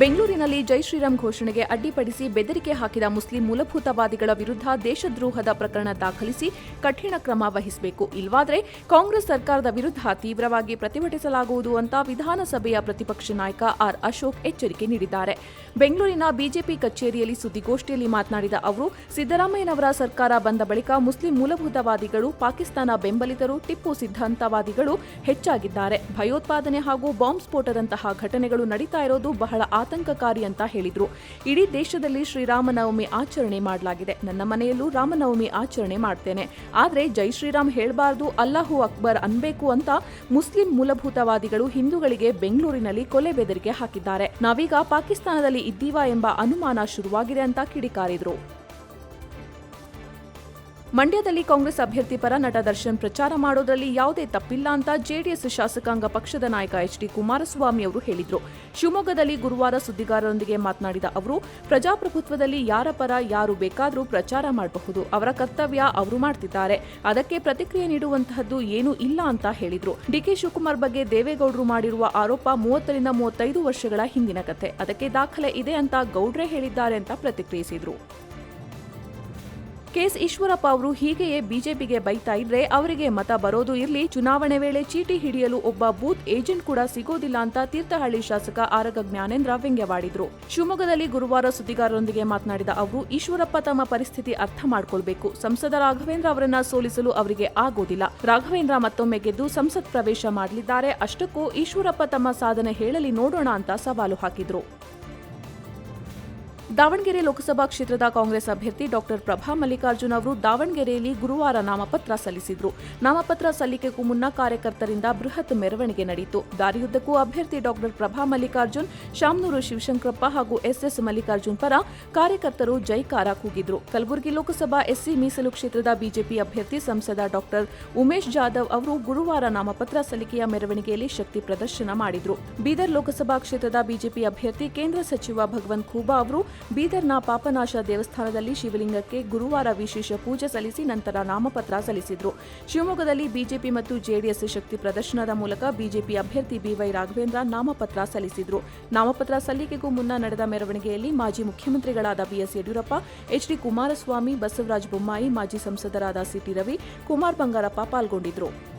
ಬೆಂಗಳೂರಿನಲ್ಲಿ ಜೈ ಶ್ರೀರಾಮ್ ಘೋಷಣೆಗೆ ಅಡ್ಡಿಪಡಿಸಿ ಬೆದರಿಕೆ ಹಾಕಿದ ಮುಸ್ಲಿಂ ಮೂಲಭೂತವಾದಿಗಳ ವಿರುದ್ಧ ದೇಶದ್ರೋಹದ ಪ್ರಕರಣ ದಾಖಲಿಸಿ ಕಠಿಣ ಕ್ರಮ ವಹಿಸಬೇಕು. ಇಲ್ವಾದರೆ ಕಾಂಗ್ರೆಸ್ ಸರ್ಕಾರದ ವಿರುದ್ಧ ತೀವ್ರವಾಗಿ ಪ್ರತಿಭಟಿಸಲಾಗುವುದು ಅಂತ ವಿಧಾನಸಭೆಯ ಪ್ರತಿಪಕ್ಷ ನಾಯಕ ಆರ್ ಅಶೋಕ್ ಎಚ್ಚರಿಕೆ ನೀಡಿದ್ದಾರೆ. ಬೆಂಗಳೂರಿನ ಬಿಜೆಪಿ ಕಚೇರಿಯಲ್ಲಿ ಸುದ್ದಿಗೋಷ್ಠಿಯಲ್ಲಿ ಮಾತನಾಡಿದ ಅವರು, ಸಿದ್ದರಾಮಯ್ಯನವರ ಸರ್ಕಾರ ಬಂದ ಬಳಿಕ ಮುಸ್ಲಿಂ ಮೂಲಭೂತವಾದಿಗಳು, ಪಾಕಿಸ್ತಾನ ಬೆಂಬಲಿತರು, ಟಿಪ್ಪು ಸಿದ್ಧಾಂತವಾದಿಗಳು ಹೆಚ್ಚಾಗಿದ್ದಾರೆ. ಭಯೋತ್ಪಾದನೆ ಹಾಗೂ ಬಾಂಬ್ ಸ್ಫೋಟದಂತಹ ಘಟನೆಗಳು ನಡೀತಾ ಇರೋದು ಬಹಳ ಆತಂಕಕಾರಿ ಅಂತ ಹೇಳಿದ್ರು. ಇಡೀ ದೇಶದಲ್ಲಿ ಶ್ರೀರಾಮನವಮಿ ಆಚರಣೆ ಮಾಡಲಾಗಿದೆ. ನನ್ನ ಮನೆಯಲ್ಲೂ ರಾಮನವಮಿ ಆಚರಣೆ ಮಾಡ್ತೇನೆ. ಆದರೆ ಜೈ ಶ್ರೀರಾಮ್ ಹೇಳಬಾರ್ದು, ಅಲ್ಲಾಹು ಅಕ್ಬರ್ ಅನ್ಬೇಕು ಅಂತ ಮುಸ್ಲಿಂ ಮೂಲಭೂತವಾದಿಗಳು ಹಿಂದೂಗಳಿಗೆ ಬೆಂಗಳೂರಿನಲ್ಲಿ ಕೊಲೆ ಬೆದರಿಕೆ ಹಾಕಿದ್ದಾರೆ. ನಾವೀಗ ಪಾಕಿಸ್ತಾನದಲ್ಲಿ ಇದ್ದೀವಾ ಎಂಬ ಅನುಮಾನ ಶುರುವಾಗಿದೆ ಅಂತ ಕಿಡಿಕಾರಿದ್ರು. ಮಂಡ್ಯದಲ್ಲಿ ಕಾಂಗ್ರೆಸ್ ಅಭ್ಯರ್ಥಿ ಪರ ನಟ ದರ್ಶನ್ ಪ್ರಚಾರ ಮಾಡೋದ್ರಲ್ಲಿ ಯಾವುದೇ ತಪ್ಪಿಲ್ಲ ಅಂತ ಜೆಡಿಎಸ್ ಶಾಸಕಾಂಗ ಪಕ್ಷದ ನಾಯಕ ಎಚ್ ಡಿ ಕುಮಾರಸ್ವಾಮಿ ಅವರು ಹೇಳಿದರು. ಶಿವಮೊಗ್ಗದಲ್ಲಿ ಗುರುವಾರ ಸುದ್ದಿಗಾರರೊಂದಿಗೆ ಮಾತನಾಡಿದ ಅವರು, ಪ್ರಜಾಪ್ರಭುತ್ವದಲ್ಲಿ ಯಾರ ಪರ ಯಾರು ಬೇಕಾದರೂ ಪ್ರಚಾರ ಮಾಡಬಹುದು, ಅವರ ಕರ್ತವ್ಯ ಅವರು ಮಾಡ್ತಿದ್ದಾರೆ. ಅದಕ್ಕೆ ಪ್ರತಿಕ್ರಿಯೆ ನೀಡುವಂತಹದ್ದು ಏನೂ ಇಲ್ಲ ಅಂತ ಹೇಳಿದರು. ಡಿಕೆ ಶಿವಕುಮಾರ್ ಬಗ್ಗೆ ದೇವೇಗೌಡರು ಮಾಡಿರುವ ಆರೋಪ ಮೂವತ್ತರಿಂದ ಮೂವತ್ತೈದು ವರ್ಷಗಳ ಹಿಂದಿನ ಕಥೆ ಅದಕ್ಕೆ ದಾಖಲೆ ಇದೆ ಅಂತ ಗೌಡ್ರೆ ಹೇಳಿದ್ದಾರೆ ಅಂತ ಪ್ರತಿಕ್ರಿಯಿಸಿದ್ರು. ಕೆಎಸ್ ಈಶ್ವರಪ್ಪ ಅವರು ಹೀಗೆಯೇ ಬಿಜೆಪಿಗೆ ಬೈತಾ ಇದ್ರೆ ಅವರಿಗೆ ಮತ ಬರೋದು ಇರಲಿ. ಚುನಾವಣೆ ವೇಳೆ ಚೀಟಿ ಹಿಡಿಯಲು ಒಬ್ಬ ಬೂತ್ ಏಜೆಂಟ್ ಕೂಡ ಸಿಗೋದಿಲ್ಲ ಅಂತ ತೀರ್ಥಹಳ್ಳಿ ಶಾಸಕ ಆರಗ ಜ್ಞಾನೇಂದ್ರ ವ್ಯಂಗ್ಯವಾಡಿದ್ರು. ಶಿವಮೊಗ್ಗದಲ್ಲಿ ಗುರುವಾರ ಸುದ್ದಿಗಾರರೊಂದಿಗೆ ಮಾತನಾಡಿದ ಅವರು, ಈಶ್ವರಪ್ಪ ತಮ್ಮ ಪರಿಸ್ಥಿತಿ ಅರ್ಥ ಮಾಡಿಕೊಳ್ಬೇಕು. ಸಂಸದ ರಾಘವೇಂದ್ರ ಅವರನ್ನ ಸೋಲಿಸಲು ಅವರಿಗೆ ಆಗೋದಿಲ್ಲ. ರಾಘವೇಂದ್ರ ಮತ್ತೊಮ್ಮೆ ಗೆದ್ದು ಸಂಸತ್ ಪ್ರವೇಶ ಮಾಡಲಿದ್ದಾರೆ. ಅಷ್ಟಕ್ಕೂ ಈಶ್ವರಪ್ಪ ತಮ್ಮ ಸಾಧನೆ ಹೇಳಲಿ ನೋಡೋಣ ಅಂತ ಸವಾಲು ಹಾಕಿದ್ರು. ದಾವಣಗೆರೆ ಲೋಕಸಭಾ ಕ್ಷೇತ್ರದ ಕಾಂಗ್ರೆಸ್ ಅಭ್ಯರ್ಥಿ ಡಾಕ್ಟರ್ ಪ್ರಭಾ ಮಲ್ಲಿಕಾರ್ಜುನ್ ಅವರು ದಾವಣಗೆರೆಯಲ್ಲಿ ಗುರುವಾರ ನಾಮಪತ್ರ ಸಲ್ಲಿಸಿದ್ರು. ನಾಮಪತ್ರ ಸಲ್ಲಿಕೆಗೂ ಮುನ್ನ ಕಾರ್ಯಕರ್ತರಿಂದ ಬೃಹತ್ ಮೆರವಣಿಗೆ ನಡೆಯಿತು ದಾರಿಯುದ್ದಕ್ಕೂ ಅಭ್ಯರ್ಥಿ ಡಾಕ್ಟರ್ ಪ್ರಭಾ ಮಲ್ಲಿಕಾರ್ಜುನ್, ಶಾಮನೂರು ಶಿವಶಂಕರಪ್ಪ ಹಾಗೂ ಎಸ್ಎಸ್ ಮಲ್ಲಿಕಾರ್ಜುನ್ ಪರ ಕಾರ್ಯಕರ್ತರು ಜೈಕಾರ ಕೂಗಿದ್ರು. ಕಲಬುರಗಿ ಲೋಕಸಭಾ ಎಸ್ಸಿ ಮೀಸಲು ಕ್ಷೇತ್ರದ ಬಿಜೆಪಿ ಅಭ್ಯರ್ಥಿ ಸಂಸದ ಡಾಕ್ಟರ್ ಉಮೇಶ್ ಜಾಧವ್ ಅವರು ಗುರುವಾರ ನಾಮಪತ್ರ ಸಲ್ಲಿಕೆಯ ಮೆರವಣಿಗೆಯಲ್ಲಿ ಶಕ್ತಿ ಪ್ರದರ್ಶನ ಮಾಡಿದ್ರು. ಬೀದರ್ ಲೋಕಸಭಾ ಕ್ಷೇತ್ರದ ಬಿಜೆಪಿ ಅಭ್ಯರ್ಥಿ ಕೇಂದ್ರ ಸಚಿವ ಭಗವಂತ್ ಖೂಬಾ ಅವರು ಬೀದರ್ನ ಪಾಪನಾಶ ದೇವಸ್ಥಾನದಲ್ಲಿ ಶಿವಲಿಂಗಕ್ಕೆ ಗುರುವಾರ ವಿಶೇಷ ಪೂಜೆ ಸಲ್ಲಿಸಿ ನಂತರ ನಾಮಪತ್ರ ಸಲ್ಲಿಸಿದರು. ಶಿವಮೊಗ್ಗದಲ್ಲಿ ಬಿಜೆಪಿ ಮತ್ತು ಜೆಡಿಎಸ್ ಶಕ್ತಿ ಪ್ರದರ್ಶನದ ಮೂಲಕ ಬಿಜೆಪಿ ಅಭ್ಯರ್ಥಿ ಬಿವೈ ರಾಘವೇಂದ್ರ ನಾಮಪತ್ರ ಸಲ್ಲಿಸಿದರು. ನಾಮಪತ್ರ ಸಲ್ಲಿಕೆಗೂ ಮುನ್ನ ನಡೆದ ಮೆರವಣಿಗೆಯಲ್ಲಿ ಮಾಜಿ ಮುಖ್ಯಮಂತ್ರಿಗಳಾದ ಬಿಎಸ್ ಯಡಿಯೂರಪ್ಪ ಎಚ್ಡಿ ಕುಮಾರಸ್ವಾಮಿ, ಬಸವರಾಜ ಬೊಮ್ಮಾಯಿ, ಮಾಜಿ ಸಂಸದರಾದ ಸಿಟಿ ರವಿ, ಕುಮಾರ್ ಬಂಗಾರಪ್ಪ ಪಾಲ್ಗೊಂಡಿದ್ರು.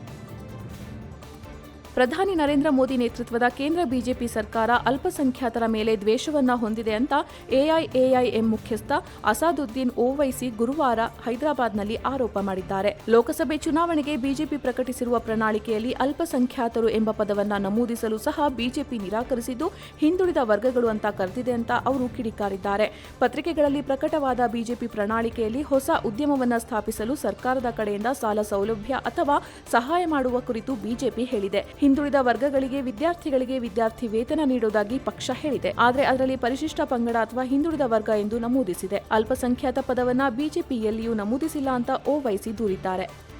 ಪ್ರಧಾನಿ ನರೇಂದ್ರ ಮೋದಿ ನೇತೃತ್ವದ ಕೇಂದ್ರ ಬಿಜೆಪಿ ಸರ್ಕಾರ ಅಲ್ಪಸಂಖ್ಯಾತರ ಮೇಲೆ ದ್ವೇಷವನ್ನ ಹೊಂದಿದೆ ಅಂತ ಎಐಎಐಎಂ ಮುಖ್ಯಸ್ಥ ಅಸಾದುದ್ದೀನ್ ಓವೈಸಿ ಗುರುವಾರ ಹೈದರಾಬಾದ್ನಲ್ಲಿ ಆರೋಪ ಮಾಡಿದ್ದಾರೆ. ಲೋಕಸಭೆ ಚುನಾವಣೆಗೆ ಬಿಜೆಪಿ ಪ್ರಕಟಿಸಿರುವ ಪ್ರಣಾಳಿಕೆಯಲ್ಲಿ ಅಲ್ಪಸಂಖ್ಯಾತರು ಎಂಬ ಪದವನ್ನ ನಮೂದಿಸಲು ಸಹ ಬಿಜೆಪಿ ನಿರಾಕರಿಸಿದ್ದು, ಹಿಂದುಳಿದ ವರ್ಗಗಳು ಅಂತ ಕರೆದಿದೆ ಅಂತ ಅವರು ಕಿಡಿಕಾರಿದ್ದಾರೆ. ಪತ್ರಿಕೆಗಳಲ್ಲಿ ಪ್ರಕಟವಾದ ಬಿಜೆಪಿ ಪ್ರಣಾಳಿಕೆಯಲ್ಲಿ ಹೊಸ ಉದ್ಯಮವನ್ನು ಸ್ಥಾಪಿಸಲು ಸರ್ಕಾರದ ಕಡೆಯಿಂದ ಸಾಲ ಸೌಲಭ್ಯ ಅಥವಾ ಸಹಾಯ ಮಾಡುವ ಕುರಿತು ಬಿಜೆಪಿ ಹೇಳಿದೆ. ಹಿಂದುಳಿದ ವರ್ಗಗಳಿಗೆ ವಿದ್ಯಾರ್ಥಿಗಳಿಗೆ ವಿದ್ಯಾರ್ಥಿ ವೇತನ ನೀಡುವುದಾಗಿ ಪಕ್ಷ ಹೇಳಿದೆ. ಆದರೆ ಅದರಲ್ಲಿ ಪರಿಶಿಷ್ಟ ಪಂಗಡ ಅಥವಾ ಹಿಂದುಳಿದ ವರ್ಗ ಎಂದು ನಮೂದಿಸಿದೆ. ಅಲ್ಪಸಂಖ್ಯಾತ ಪದವನ್ನ ಬಿಜೆಪಿ ಎಲ್ಲಿಯೂ ನಮೂದಿಸಿಲ್ಲ ಅಂತ ಓವೈಸಿ ದೂರಿದ್ದಾರೆ.